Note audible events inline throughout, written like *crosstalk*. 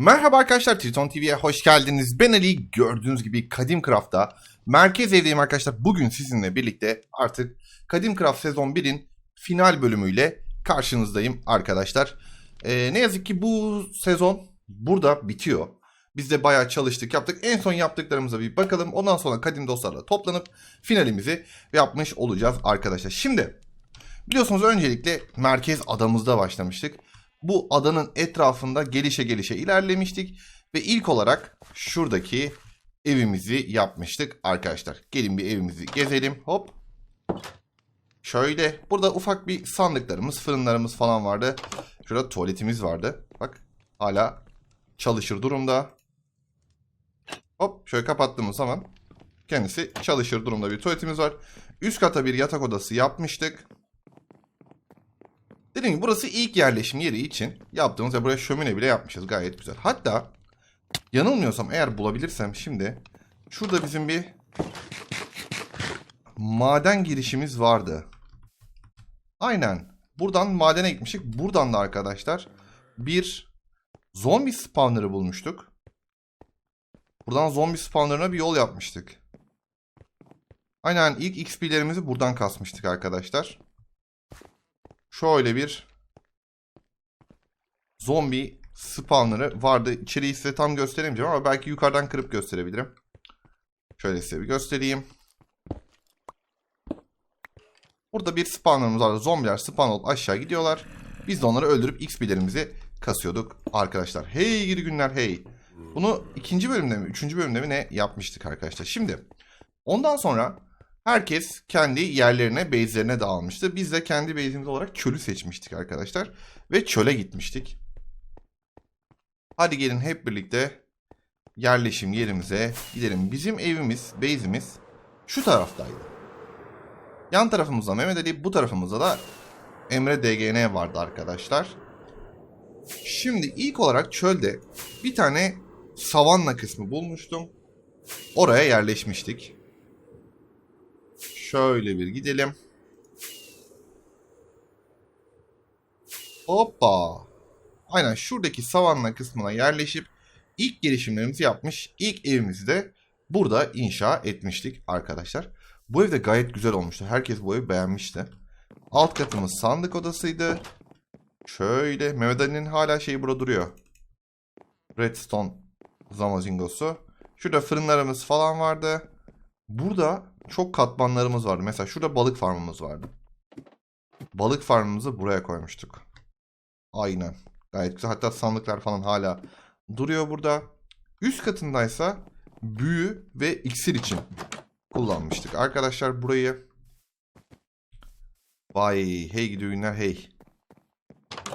Merhaba arkadaşlar Triton TV'ye hoş geldiniz. Ben Ali. Gördüğünüz gibi Kadim Craft'ta merkez evdeyim arkadaşlar. Bugün sizinle birlikte artık Kadim Craft sezon 1'in final bölümüyle karşınızdayım arkadaşlar. Ee, ne yazık ki bu sezon burada bitiyor. Biz de bayağı çalıştık yaptık. En son yaptıklarımıza bir bakalım. Ondan sonra kadim dostlarla toplanıp finalimizi yapmış olacağız arkadaşlar. Şimdi biliyorsunuz öncelikle merkez adamızda başlamıştık bu adanın etrafında gelişe gelişe ilerlemiştik. Ve ilk olarak şuradaki evimizi yapmıştık arkadaşlar. Gelin bir evimizi gezelim. Hop. Şöyle. Burada ufak bir sandıklarımız, fırınlarımız falan vardı. Şurada tuvaletimiz vardı. Bak hala çalışır durumda. Hop şöyle kapattığımız zaman kendisi çalışır durumda bir tuvaletimiz var. Üst kata bir yatak odası yapmıştık. Dediğim gibi burası ilk yerleşim yeri için yaptığımız ve buraya şömine bile yapmışız. Gayet güzel. Hatta yanılmıyorsam eğer bulabilirsem şimdi şurada bizim bir maden girişimiz vardı. Aynen. Buradan madene gitmiştik. Buradan da arkadaşlar bir zombi spawner'ı bulmuştuk. Buradan zombi spawner'ına bir yol yapmıştık. Aynen ilk XP'lerimizi buradan kasmıştık arkadaşlar şöyle bir zombi spawnları vardı. İçeriği size tam gösteremeyeceğim ama belki yukarıdan kırıp gösterebilirim. Şöyle size bir göstereyim. Burada bir spawnlarımız vardı. Zombiler spawn olup aşağı gidiyorlar. Biz de onları öldürüp XP'lerimizi kasıyorduk arkadaşlar. Hey gidi günler hey. Bunu ikinci bölümde mi, üçüncü bölümde mi ne yapmıştık arkadaşlar. Şimdi ondan sonra Herkes kendi yerlerine, base'lerine dağılmıştı. Biz de kendi base'imiz olarak çölü seçmiştik arkadaşlar. Ve çöle gitmiştik. Hadi gelin hep birlikte yerleşim yerimize gidelim. Bizim evimiz, base'imiz şu taraftaydı. Yan tarafımızda Mehmet Ali, bu tarafımızda da Emre DGN vardı arkadaşlar. Şimdi ilk olarak çölde bir tane savanna kısmı bulmuştum. Oraya yerleşmiştik. Şöyle bir gidelim. Hoppa. Aynen şuradaki savanna kısmına yerleşip ilk gelişimlerimizi yapmış. İlk evimizi de burada inşa etmiştik arkadaşlar. Bu ev de gayet güzel olmuştu. Herkes bu evi beğenmişti. Alt katımız sandık odasıydı. Şöyle Mehmet Ali'nin hala şeyi burada duruyor. Redstone zamazingosu. Şurada fırınlarımız falan vardı. Burada çok katmanlarımız vardı. Mesela şurada balık farmımız vardı. Balık farmımızı buraya koymuştuk. Aynen. Gayet güzel. Hatta sandıklar falan hala duruyor burada. Üst katındaysa büyü ve iksir için kullanmıştık. Arkadaşlar burayı Vay hey gidiyor günler hey.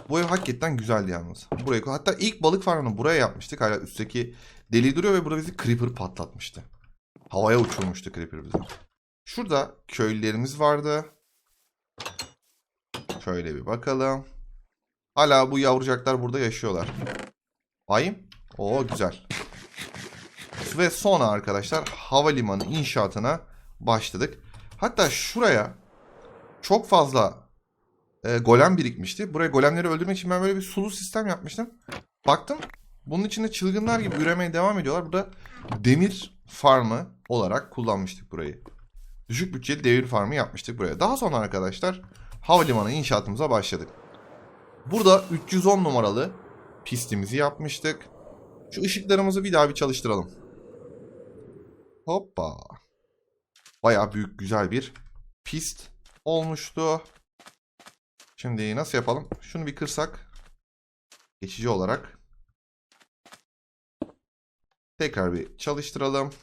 Bu ev hakikaten güzeldi yalnız. Burayı hatta ilk balık farmını buraya yapmıştık. Hala üstteki deli duruyor ve burada bizi creeper patlatmıştı. Havaya uçurmuştu Creeper bizi. Şurada köylülerimiz vardı. Şöyle bir bakalım. Hala bu yavrucaklar burada yaşıyorlar. Ayım. Oo güzel. Ve sonra arkadaşlar havalimanı inşaatına başladık. Hatta şuraya çok fazla e, golem birikmişti. Buraya golemleri öldürmek için ben böyle bir sulu sistem yapmıştım. Baktım bunun içinde çılgınlar gibi üremeye devam ediyorlar. Burada demir farmı olarak kullanmıştık burayı. Düşük bütçeli devir farmı yapmıştık buraya. Daha sonra arkadaşlar havalimanı inşaatımıza başladık. Burada 310 numaralı pistimizi yapmıştık. Şu ışıklarımızı bir daha bir çalıştıralım. Hoppa. Baya büyük güzel bir pist olmuştu. Şimdi nasıl yapalım? Şunu bir kırsak. Geçici olarak. Tekrar bir çalıştıralım.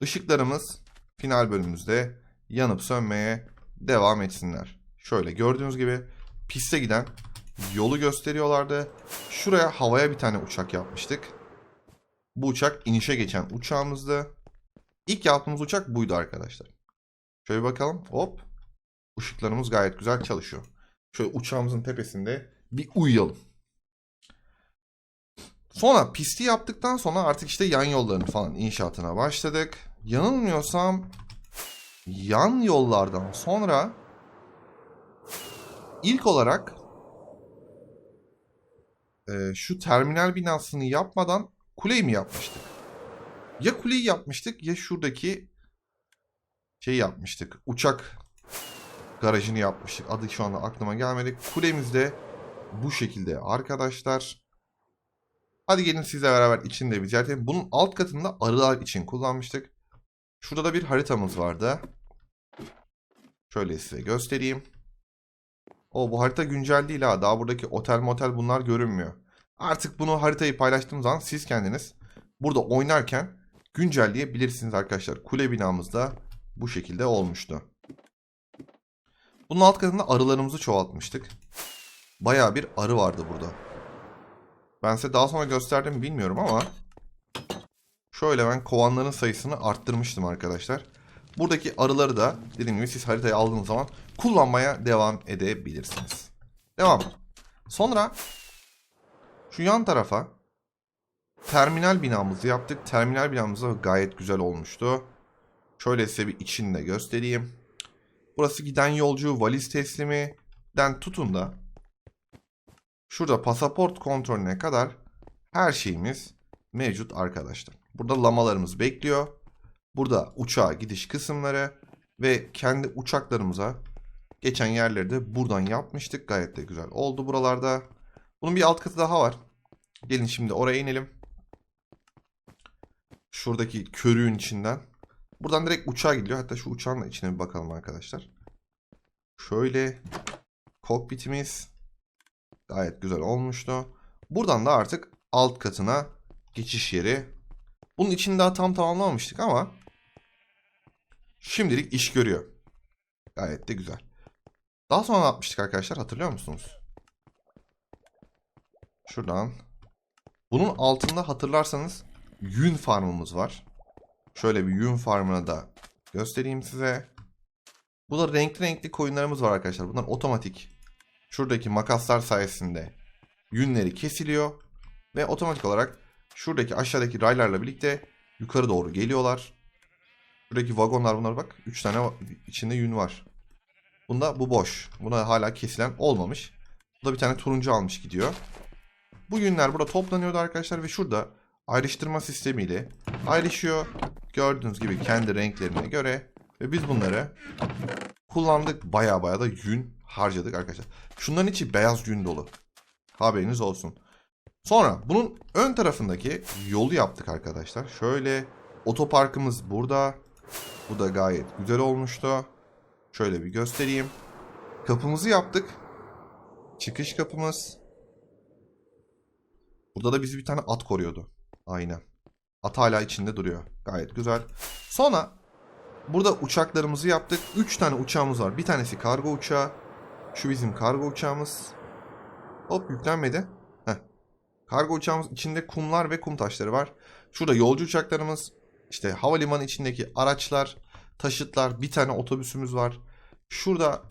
Işıklarımız final bölümümüzde yanıp sönmeye devam etsinler. Şöyle gördüğünüz gibi piste giden yolu gösteriyorlardı. Şuraya havaya bir tane uçak yapmıştık. Bu uçak inişe geçen uçağımızdı. İlk yaptığımız uçak buydu arkadaşlar. Şöyle bakalım. Hop. Işıklarımız gayet güzel çalışıyor. Şöyle uçağımızın tepesinde bir uyuyalım. Sonra pisti yaptıktan sonra artık işte yan yolların falan inşaatına başladık. Yanılmıyorsam yan yollardan sonra ilk olarak e, şu terminal binasını yapmadan kuleyi mi yapmıştık? Ya kuleyi yapmıştık ya şuradaki şey yapmıştık. Uçak garajını yapmıştık. Adı şu anda aklıma gelmedi. Kulemiz de bu şekilde arkadaşlar. Hadi gelin sizle beraber içini de bir ziyaret Bunun alt katında arılar için kullanmıştık. Şurada da bir haritamız vardı. Şöyle size göstereyim. O bu harita güncel değil ha. Daha buradaki otel motel bunlar görünmüyor. Artık bunu haritayı paylaştığım zaman siz kendiniz burada oynarken güncelleyebilirsiniz arkadaşlar. Kule binamızda bu şekilde olmuştu. Bunun alt katında arılarımızı çoğaltmıştık. Bayağı bir arı vardı burada. Ben size daha sonra gösterdim mi bilmiyorum ama şöyle ben kovanların sayısını arttırmıştım arkadaşlar. Buradaki arıları da dediğim gibi siz haritayı aldığınız zaman kullanmaya devam edebilirsiniz. Devam. Sonra şu yan tarafa terminal binamızı yaptık. Terminal binamız da gayet güzel olmuştu. Şöyle size bir içini de göstereyim. Burası giden yolcu valiz tesliminden tutun da şurada pasaport kontrolüne kadar her şeyimiz mevcut arkadaşlar. Burada lamalarımız bekliyor. Burada uçağa gidiş kısımları ve kendi uçaklarımıza geçen yerleri de buradan yapmıştık. Gayet de güzel oldu buralarda. Bunun bir alt katı daha var. Gelin şimdi oraya inelim. Şuradaki körüğün içinden. Buradan direkt uçağa gidiyor. Hatta şu uçağın da içine bir bakalım arkadaşlar. Şöyle kokpitimiz gayet güzel olmuştu. Buradan da artık alt katına geçiş yeri. Bunun için daha tam tamamlamamıştık ama şimdilik iş görüyor. Gayet de güzel. Daha sonra ne yapmıştık arkadaşlar hatırlıyor musunuz? Şuradan. Bunun altında hatırlarsanız yün farmımız var. Şöyle bir yün farmını da göstereyim size. Bu da renkli renkli koyunlarımız var arkadaşlar. Bunlar otomatik. Şuradaki makaslar sayesinde yünleri kesiliyor. Ve otomatik olarak şuradaki aşağıdaki raylarla birlikte yukarı doğru geliyorlar. Şuradaki vagonlar bunlar bak. 3 tane içinde yün var. Bunda bu boş. Buna hala kesilen olmamış. Bu da bir tane turuncu almış gidiyor. Bu yünler burada toplanıyordu arkadaşlar ve şurada ayrıştırma sistemiyle ayrışıyor. Gördüğünüz gibi kendi renklerine göre ve biz bunları kullandık. Baya baya da yün harcadık arkadaşlar. Şunların içi beyaz yün dolu. Haberiniz olsun. Sonra bunun ön tarafındaki yolu yaptık arkadaşlar. Şöyle otoparkımız burada. Bu da gayet güzel olmuştu. Şöyle bir göstereyim. Kapımızı yaptık. Çıkış kapımız. Burada da bizi bir tane at koruyordu. Aynen. At hala içinde duruyor. Gayet güzel. Sonra burada uçaklarımızı yaptık. 3 tane uçağımız var. Bir tanesi kargo uçağı. Şu bizim kargo uçağımız. Hop yüklenmedi. Kargo uçağımız içinde kumlar ve kum taşları var. Şurada yolcu uçaklarımız. işte havalimanı içindeki araçlar, taşıtlar. Bir tane otobüsümüz var. Şurada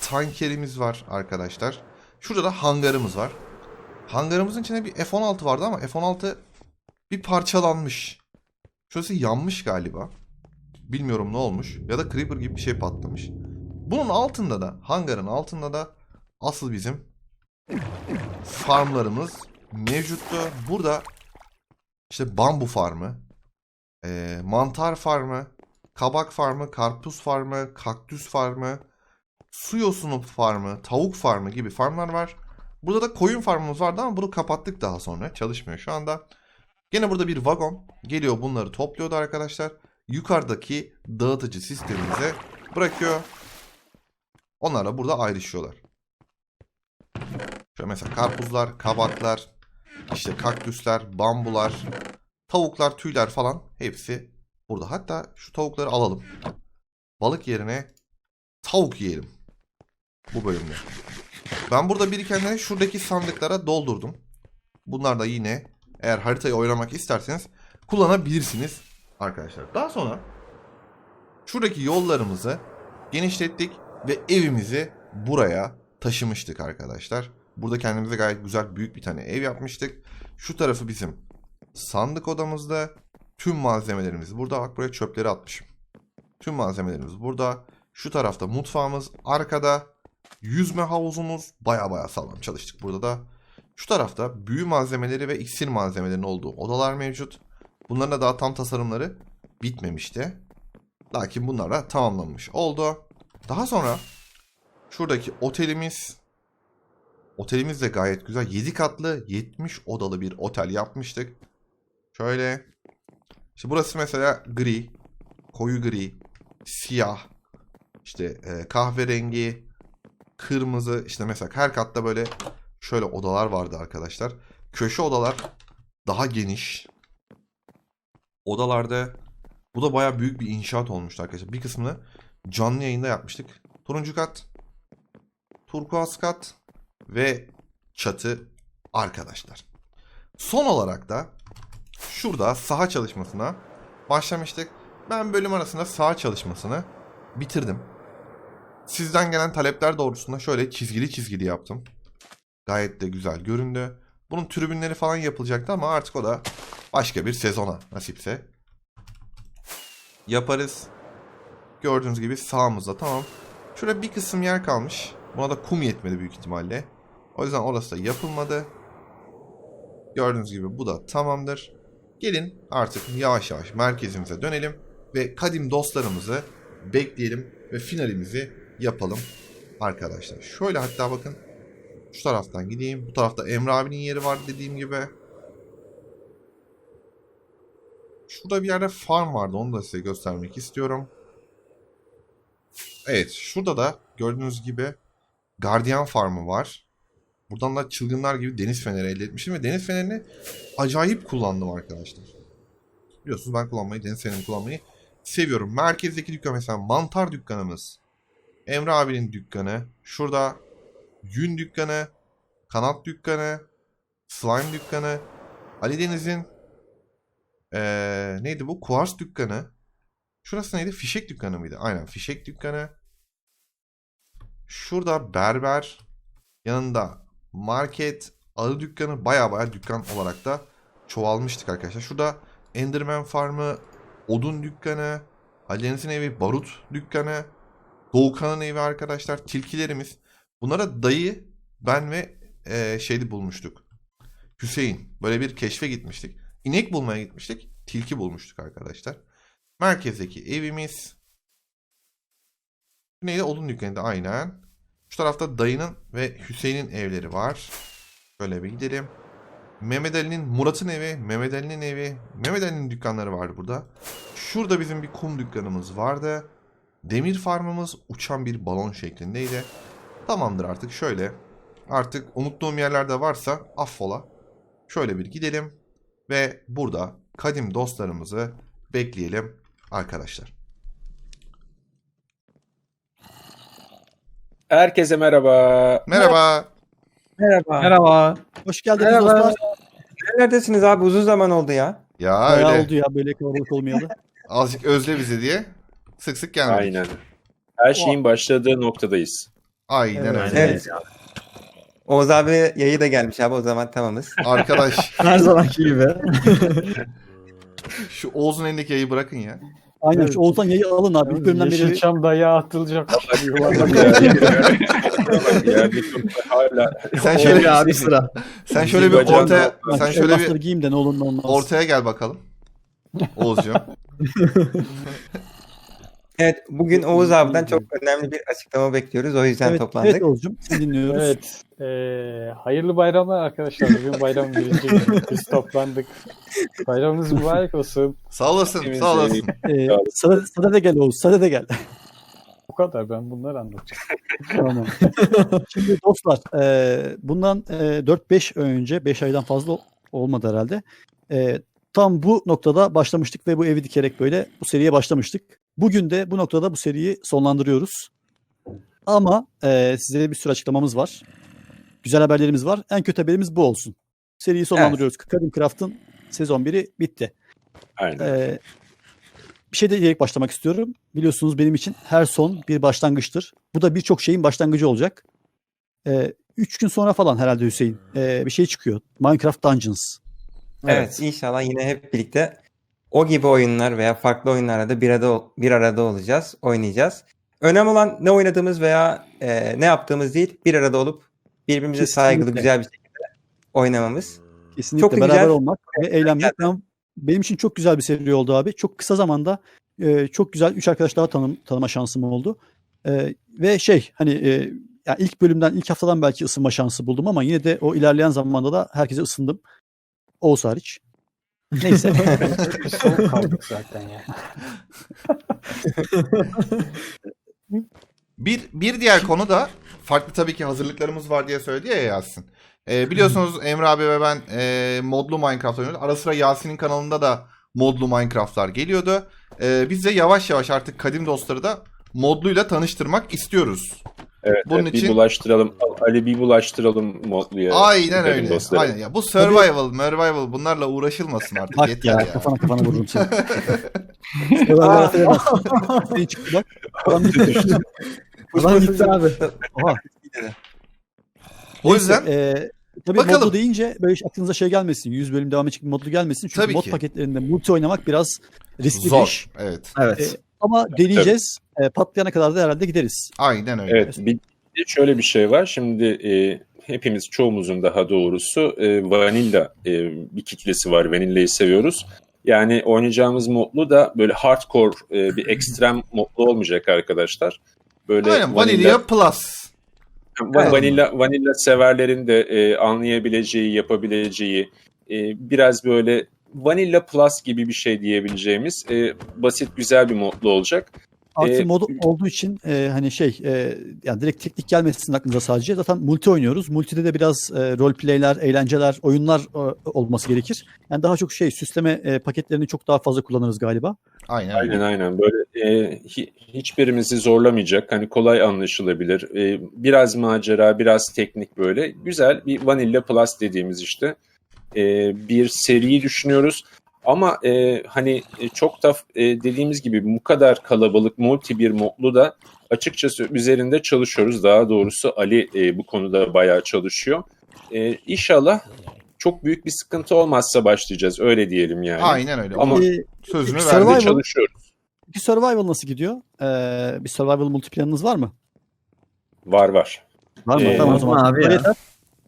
tankerimiz var arkadaşlar. Şurada da hangarımız var. Hangarımızın içinde bir F-16 vardı ama F-16 bir parçalanmış. Şurası yanmış galiba. Bilmiyorum ne olmuş. Ya da Creeper gibi bir şey patlamış. Bunun altında da, hangarın altında da asıl bizim farmlarımız mevcuttu. Burada işte bambu farmı, e, mantar farmı, kabak farmı, karpuz farmı, kaktüs farmı, su yosunu farmı, tavuk farmı gibi farmlar var. Burada da koyun farmımız vardı ama bunu kapattık daha sonra. Çalışmıyor şu anda. Gene burada bir vagon geliyor bunları topluyordu arkadaşlar. Yukarıdaki dağıtıcı sistemimize bırakıyor. Onlar da burada ayrışıyorlar. Şöyle mesela karpuzlar, kabaklar, işte kaktüsler, bambular, tavuklar, tüyler falan hepsi burada. Hatta şu tavukları alalım. Balık yerine tavuk yiyelim. Bu bölümde. Ben burada birikenleri şuradaki sandıklara doldurdum. Bunlar da yine eğer haritayı oynamak isterseniz kullanabilirsiniz arkadaşlar. Daha sonra şuradaki yollarımızı genişlettik ve evimizi buraya taşımıştık arkadaşlar. Burada kendimize gayet güzel büyük bir tane ev yapmıştık. Şu tarafı bizim sandık odamızda. Tüm malzemelerimiz burada. Bak buraya çöpleri atmışım. Tüm malzemelerimiz burada. Şu tarafta mutfağımız arkada. Yüzme havuzumuz baya baya sağlam çalıştık burada da. Şu tarafta büyü malzemeleri ve iksir malzemelerinin olduğu odalar mevcut. Bunların da daha tam tasarımları bitmemişti. Lakin bunlar da tamamlanmış oldu. Daha sonra şuradaki otelimiz Otelimiz de gayet güzel. 7 katlı 70 odalı bir otel yapmıştık. Şöyle. İşte burası mesela gri, koyu gri, siyah, işte e, kahverengi, kırmızı. işte mesela her katta böyle şöyle odalar vardı arkadaşlar. Köşe odalar daha geniş. Odalarda bu da baya büyük bir inşaat olmuştu arkadaşlar. Bir kısmını canlı yayında yapmıştık. Turuncu kat, turkuaz kat ve çatı arkadaşlar. Son olarak da şurada saha çalışmasına başlamıştık. Ben bölüm arasında saha çalışmasını bitirdim. Sizden gelen talepler doğrultusunda şöyle çizgili çizgili yaptım. Gayet de güzel göründü. Bunun tribünleri falan yapılacaktı ama artık o da başka bir sezona nasipse yaparız. Gördüğünüz gibi sağımızda tamam. Şurada bir kısım yer kalmış. Buna da kum yetmedi büyük ihtimalle. O yüzden orası da yapılmadı. Gördüğünüz gibi bu da tamamdır. Gelin artık yavaş yavaş merkezimize dönelim ve kadim dostlarımızı bekleyelim ve finalimizi yapalım arkadaşlar. Şöyle hatta bakın şu taraftan gideyim. Bu tarafta Emre abinin yeri var dediğim gibi. Şurada bir yerde farm vardı. Onu da size göstermek istiyorum. Evet. Şurada da gördüğünüz gibi Guardian Farm'ı var. Buradan da çılgınlar gibi deniz feneri elde etmiştim ve deniz fenerini acayip kullandım arkadaşlar. Biliyorsunuz ben kullanmayı, deniz fenerini kullanmayı seviyorum. Merkezdeki dükkan mesela mantar dükkanımız. Emre abinin dükkanı. Şurada yün dükkanı, kanat dükkanı, slime dükkanı. Ali Deniz'in ee, neydi bu? Kuvars dükkanı. Şurası neydi? Fişek dükkanı mıydı? Aynen fişek dükkanı. Şurada berber. Yanında market, arı dükkanı baya baya dükkan olarak da çoğalmıştık arkadaşlar. Şurada Enderman Farmı, odun dükkanı, Alideniz'in evi, barut dükkanı, Doğukan'ın evi arkadaşlar, tilkilerimiz. Bunlara dayı, ben ve e, şeydi bulmuştuk. Hüseyin. Böyle bir keşfe gitmiştik. İnek bulmaya gitmiştik. Tilki bulmuştuk arkadaşlar. Merkezdeki evimiz. Neydi? Odun dükkanı da aynen. Şu tarafta dayının ve Hüseyin'in evleri var. Şöyle bir gidelim. Mehmet Ali'nin, Murat'ın evi, Mehmet Ali'nin evi, Mehmet Ali'nin dükkanları vardı burada. Şurada bizim bir kum dükkanımız vardı. Demir farmımız uçan bir balon şeklindeydi. Tamamdır artık şöyle. Artık unuttuğum yerlerde varsa affola. Şöyle bir gidelim ve burada kadim dostlarımızı bekleyelim arkadaşlar. Herkese merhaba. Merhaba. Merhaba. Merhaba. Hoş geldiniz Merhaba. dostlar. Neredesiniz abi? Uzun zaman oldu ya. Ya Bayağı öyle oldu ya böyle kalabalık olmayalı. *laughs* azıcık özle bizi diye sık sık gelmedik. Aynen. Her şeyin başladığı noktadayız. Aynen Evet. öyle. Evet. Oğuz abi yayı da gelmiş abi o zaman tamamız. Arkadaş *laughs* Her zamanki gibi. şu Oğuz'un elindeki yayı bırakın ya. Aynen Evet. şu Oğuzhan yayı alın abi. İlk bölümden beri Yeşilçam dayağı atılacak. *laughs* *laughs* Sen şöyle abi sıra. sen şöyle bir ortaya sen şöyle bir giyeyim de ne olur ne olmaz. ortaya gel bakalım. Oğuzcuğum. *laughs* Evet bugün Oğuz abiden çok önemli bir açıklama bekliyoruz. O yüzden evet, toplandık. Evet Oğuz'cum seni dinliyoruz. evet. eee, hayırlı bayramlar arkadaşlar. Bugün bayram birinci günü. Biz toplandık. Bayramınız mübarek olsun. Sağ olasın, Temiz sağ olasın. Ee, sade, sade de gel Oğuz. Sade de gel. Bu kadar ben bunları anlatacağım. tamam. *laughs* Şimdi dostlar e, bundan e, 4-5 önce 5 aydan fazla olmadı herhalde. E, tam bu noktada başlamıştık ve bu evi dikerek böyle bu seriye başlamıştık. Bugün de bu noktada bu seriyi sonlandırıyoruz. Ama e, size bir sürü açıklamamız var. Güzel haberlerimiz var. En kötü haberimiz bu olsun. Seriyi sonlandırıyoruz. Kadim Craft'ın sezon 1'i bitti. Aynen. Ee, bir şey de diyerek başlamak istiyorum. Biliyorsunuz benim için her son bir başlangıçtır. Bu da birçok şeyin başlangıcı olacak. Ee, üç gün sonra falan herhalde Hüseyin ee, bir şey çıkıyor. Minecraft Dungeons. Evet. inşallah yine hep birlikte o gibi oyunlar veya farklı oyunlarda bir arada bir arada olacağız, oynayacağız. Önemli olan ne oynadığımız veya e, ne yaptığımız değil, bir arada olup birbirimize Kesinlikle. saygılı, güzel bir şekilde oynamamız. Kesinlikle Çok da beraber güzel. olmak ve eğlenmek. Ben, benim için çok güzel bir seri oldu abi. Çok kısa zamanda e, çok güzel 3 arkadaş daha tanım, tanıma şansım oldu. E, ve şey hani e, yani ilk bölümden ilk haftadan belki ısınma şansı buldum ama yine de o ilerleyen zamanda da herkese ısındım. Oğuz hariç. Neyse. Bir *laughs* soğuk kaldık zaten ya. *laughs* Bir, bir diğer konu da farklı tabii ki hazırlıklarımız var diye söyledi ya Yasin. Ee, biliyorsunuz Emre abi ve ben e, modlu Minecraft oynuyoruz. Ara sıra Yasin'in kanalında da modlu Minecraft'lar geliyordu. Ee, biz de yavaş yavaş artık kadim dostları da modluyla tanıştırmak istiyoruz. Evet, Bunun evet, için- bir bulaştıralım. Ali bir bulaştıralım modluya. Aynen öyle. dostları. Aynen ya bu survival, survival bunlarla uğraşılmasın artık bak yeter ya, ya. kafana kafana vururum seni. Severler affedemezsin. Seni çıktı bak. Adam gitti. Adam gitti abi. Oha. O yüzden e, tabii Bakalım. modlu deyince böyle hiç aklınıza şey gelmesin. 100 bölüm devam edecek bir modlu gelmesin. Çünkü Tabii mod ki. paketlerinde multi oynamak biraz riskli bir zor. iş. Evet. E, ama deneyeceğiz. E, patlayana kadar da herhalde gideriz. Aynen öyle. Evet, bir bir de şöyle bir şey var. Şimdi e, hepimiz çoğumuzun daha doğrusu e, vanilla e, bir kitlesi var. Vanilla'yı seviyoruz. Yani oynayacağımız modlu da böyle hardcore e, bir ekstrem *laughs* modlu olmayacak arkadaşlar. Böyle Aynen Vanilla Plus. Va- Vanilla vanilla severlerin de e, anlayabileceği, yapabileceği e, biraz böyle Vanilla Plus gibi bir şey diyebileceğimiz e, basit güzel bir modlu olacak. Artı E, modu olduğu için e, hani şey e, yani direkt teknik gelmesin aklınıza sadece. Zaten multi oynuyoruz. Multide de biraz e, role play'ler, eğlenceler, oyunlar e, olması gerekir. Yani daha çok şey süsleme e, paketlerini çok daha fazla kullanırız galiba. Aynen. Aynen aynen böyle e, hi- hiçbirimizi zorlamayacak hani kolay anlaşılabilir e, biraz macera biraz teknik böyle güzel bir Vanilla Plus dediğimiz işte e, bir seriyi düşünüyoruz ama e, hani e, çok da e, dediğimiz gibi bu kadar kalabalık multi bir modlu da açıkçası üzerinde çalışıyoruz daha doğrusu Ali e, bu konuda bayağı çalışıyor e, İnşallah çok büyük bir sıkıntı olmazsa başlayacağız öyle diyelim yani. Aynen öyle. Ama- Onun E, sözünü. Survival- çalışıyoruz. bir survival nasıl gidiyor? E, bir survival multi planınız var mı? Var var. Var mı? Ee, tamam o zaman. abi ya.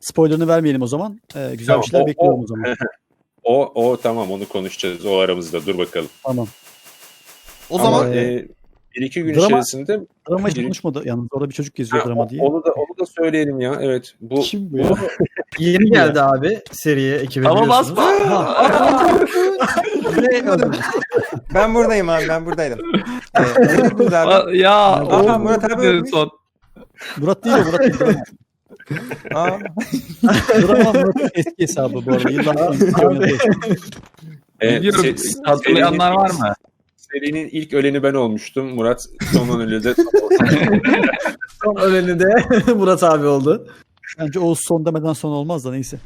Spoilerını vermeyelim o zaman. E, güzel Tamam, bir şeyler o- bekliyorum o- o zaman. *laughs* O, o tamam onu konuşacağız o aramızda dur bakalım. Tamam. O Ama zaman Ee, e, bir iki gün drama- içerisinde Drama hiç konuşmadı yalnız. Orada bir çocuk geziyor Ha, drama diye. onu da onu da söyleyelim ya. Evet. Bu Kim bu ya? *laughs* Yeni geldi abi seriye ekibe Ama biliyorsunuz. *laughs* Ben buradayım abi ben buradaydım. Ee, abi? Ya Aha, o Murat abi. Murat değil o Murat değil. Aa, *laughs* eski hesabı bu arada. Yıllar sonra oynadığı e, Biliyorum. se- Hatırlayanlar var mı? Serinin ilk öleni ben olmuştum. Murat sondan ölü de Son öleni de *laughs* *laughs* Murat abi oldu. Bence Oğuz son demeden son olmaz da neyse.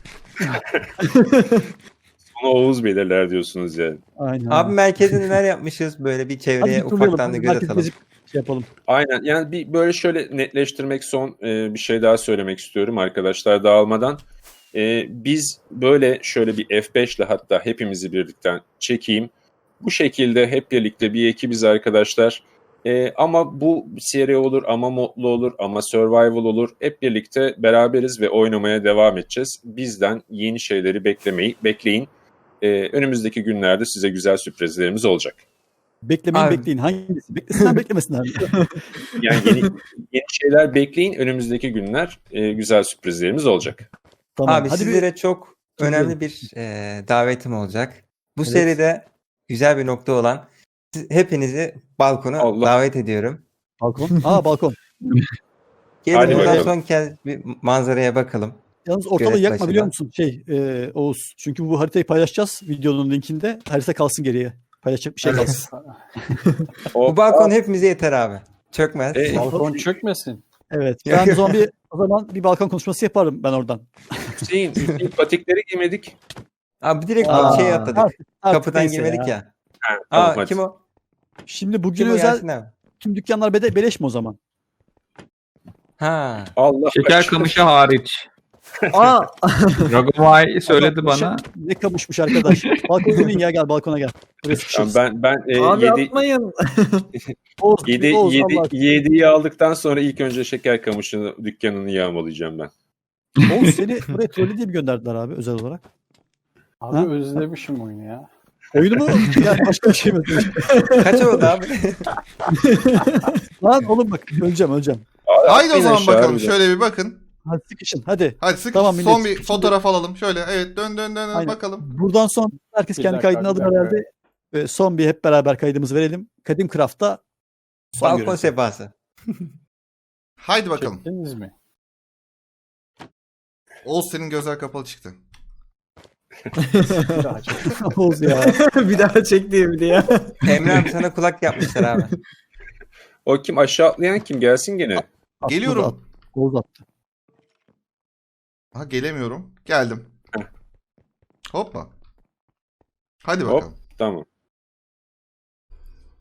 sonu Oğuz belirler diyorsunuz yani. Aynen. abi merkezde neler yapmışız böyle bir Hadi çevreye turlayalım. ufaktan da Hadi göz atalım. Şey yapalım. Aynen. Yani bir böyle şöyle netleştirmek son e, bir şey daha söylemek istiyorum arkadaşlar dağılmadan. E, biz böyle şöyle bir F5 ile hatta hepimizi birlikte çekeyim. Bu şekilde hep birlikte bir ekibiz arkadaşlar. E, ama bu seri olur, ama modlu olur, ama survival olur. Hep birlikte beraberiz ve oynamaya devam edeceğiz. Bizden yeni şeyleri beklemeyi bekleyin. E, önümüzdeki günlerde size güzel sürprizlerimiz olacak. Beklemeyin Abi- bekleyin. Hangisi? Beklesinler beklemesinler. *laughs* Yani yeni, yeni şeyler bekleyin. Önümüzdeki günler e, güzel sürprizlerimiz olacak. tamam. Abi Hadi bir sizlere çok Dinleyelim. önemli bir e, davetim olacak. Bu Evet. seride güzel bir nokta olan hepinizi balkona Allah. davet ediyorum. balkon. Aa balkon. *laughs* Gelin Hadi buradan bakalım. son kez bir manzaraya bakalım. Yalnız ortalığı Gölet yakma başında. biliyor musun? Şey e, Oğuz. Çünkü bu haritayı paylaşacağız videonun linkinde. Harita kalsın geriye. Paylaşacak bir şey kalsın. *laughs* O, Bu balkon hepimize yeter abi. Çökmez. E, Balkon çökmesin. evet. Ben o zaman bir o zaman bir balkon konuşması yaparım ben oradan. Hüseyin, Hüseyin patikleri giymedik. Abi direkt Aa. şey atladık. Artık- artık Kapıdan girmedik ya. Ha, Aa hadi. kim o? Şimdi bugün Kim özel tüm dükkanlar bede, beleş mi o zaman? Ha. Allah Şeker kamışı hariç. Aa *laughs* Ragomay söyledi bana. Ne kamışmış arkadaş. Balkona ya gel balkona gel. Buraya Tamam, sıkışırız. ben ben e, abi yedi, atmayın. *laughs* Oğuz, yedi, Oğuz, yedi, Allah aşkına. yediği aldıktan sonra ilk önce şeker kamışını dükkanını yağmalayacağım ben. Oğuz seni buraya trollü diye mi gönderdiler abi özel olarak? Abi Ha? özlemişim oyunu ya. Oyunu mu? *laughs* Yani başka bir şey mi? Kaç oldu abi? Lan oğlum bak öleceğim öleceğim. Haydi o zaman bakalım. Şöyle bir bakın. Hadi sıkışın hadi. Hadi sık Tamam, millet, son bir şimdi- fotoğraf alalım. Şöyle evet dön dön dön, dön Aynen. bakalım. Buradan sonra herkes Bir kendi dakika, kaydını bir alır dakika. herhalde. Ve son bir hep beraber kaydımızı verelim. Kadim Craft'ta son Balkon görüntü. sefası. *laughs* Haydi bakalım. Çektiniz mi? Oğuz senin gözler kapalı çıktı. *laughs* *laughs* Bir daha çek. Oğuz ya. bir daha çek diye bir de ya. Emre abi sana kulak yapmışlar abi. O kim aşağı atlayan kim gelsin gene. Geliyorum. da at- Oğuz attı. Ha gelemiyorum. Geldim. Hoppa. Hadi Hop. bakalım. Tamam.